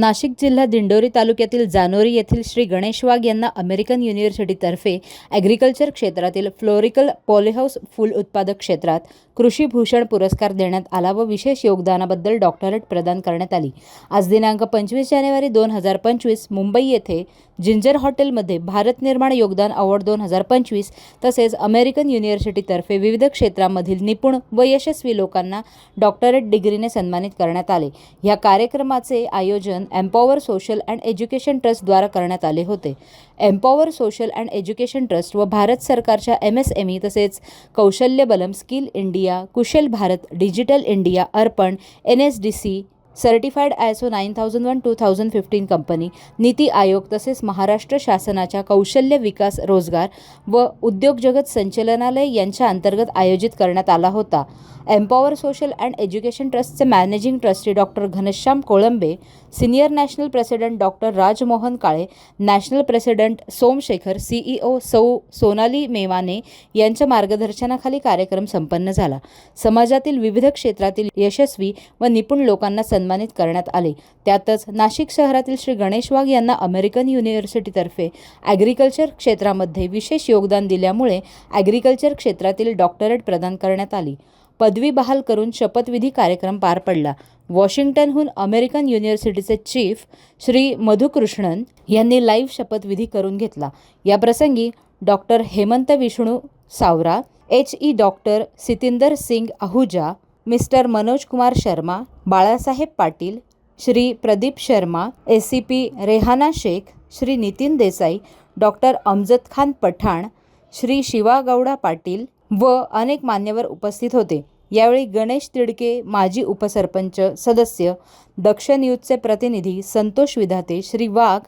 नाशिक जिल्हा दिंडोरी तालुक्यातील जानोरी येथील श्री गणेश वाघ यांना अमेरिकन युनिव्हर्सिटीतर्फे ॲग्रिकल्चर क्षेत्रातील फ्लोरिकल पॉलिहाऊस फूल उत्पादक क्षेत्रात कृषी भूषण पुरस्कार देण्यात आला व विशेष योगदानाबद्दल डॉक्टरेट प्रदान करण्यात आली. आज दिनांक पंचवीस जानेवारी दोन हजार पंचवीस मुंबई येथे जिंजर हॉटेलमध्ये भारत निर्माण योगदान अवॉर्ड दोन हजार पंचवीस तसेच अमेरिकन युनिव्हर्सिटीतर्फे विविध क्षेत्रामधील निपुण व यशस्वी लोकांना डॉक्टरेट डिग्रीने सन्मानित करण्यात आले. या कार्यक्रमाचे आयोजन एम्पॉवर सोशल अँड एज्युकेशन ट्रस्टद्वारा करण्यात आले होते. Empower social and education trust व भारत सरकारच्या एम एस एम ई तसेच कौशल्य बलम skill India Kushal Bharat digital India अर्पण N S D C certified ISO nine thousand one two thousand fifteen company NITI Aayog तसेच महाराष्ट्र शासनाच्या कौशल्य विकास रोजगार व उद्योग जगत संचलनालय यांच्या अंतर्गत आयोजित करण्यात आला होता. एम्पॉवर सोशल अँड एज्युकेशन ट्रस्टचे managing trustee doctor Ghanshyam Kolambe senior national president doctor Rajmohan Kale national president Somshekhar CEO सौ सोनाली मेवाने यांच्या मार्गदर्शनाखाली कार्यक्रम संपन्न झाला. समाजातील विविध क्षेत्रातील यशस्वी व निपुण लोकांना सन्मानित करण्यात आले. त्यातच नाशिक शहरातील श्री गणेश वाघ यांना अमेरिकन युनिव्हर्सिटीतर्फे ॲग्रिकल्चर क्षेत्रामध्ये विशेष योगदान दिल्यामुळे ॲग्रिकल्चर क्षेत्रातील डॉक्टरेट प्रदान करण्यात आली. पदवी बहाल करून शपथविधी कार्यक्रम पार पडला. वॉशिंग्टनहून अमेरिकन युनिव्हर्सिटीचे चीफ श्री मधुकृष्णन यांनी लाईव्ह शपथविधी करून घेतला. या प्रसंगी doctor Hemant Vishnu Savara H E doctor Sitinder Singh Ahuja mister Manoj Kumar Sharma Balasaheb Patil Shri Pradeep Sharma A C P Rehana Shaikh Shri Nitin Desai doctor Amjad Khan Pathan Shri Shiva Gowda Patil व अनेक मान्यवर उपस्थित होते. यावेळी गणेश तिडके माजी उपसरपंच सदस्य दक्ष न्यूजचे प्रतिनिधी संतोष विधाते श्री वाघ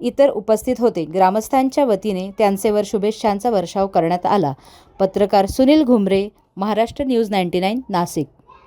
इतर उपस्थित होते. ग्रामस्थांच्या वतीने त्यांचेवर शुभेच्छांचा वर्षाव करण्यात आला. पत्रकार Sunil Ghumare Maharashtra news ninety nine Nashik.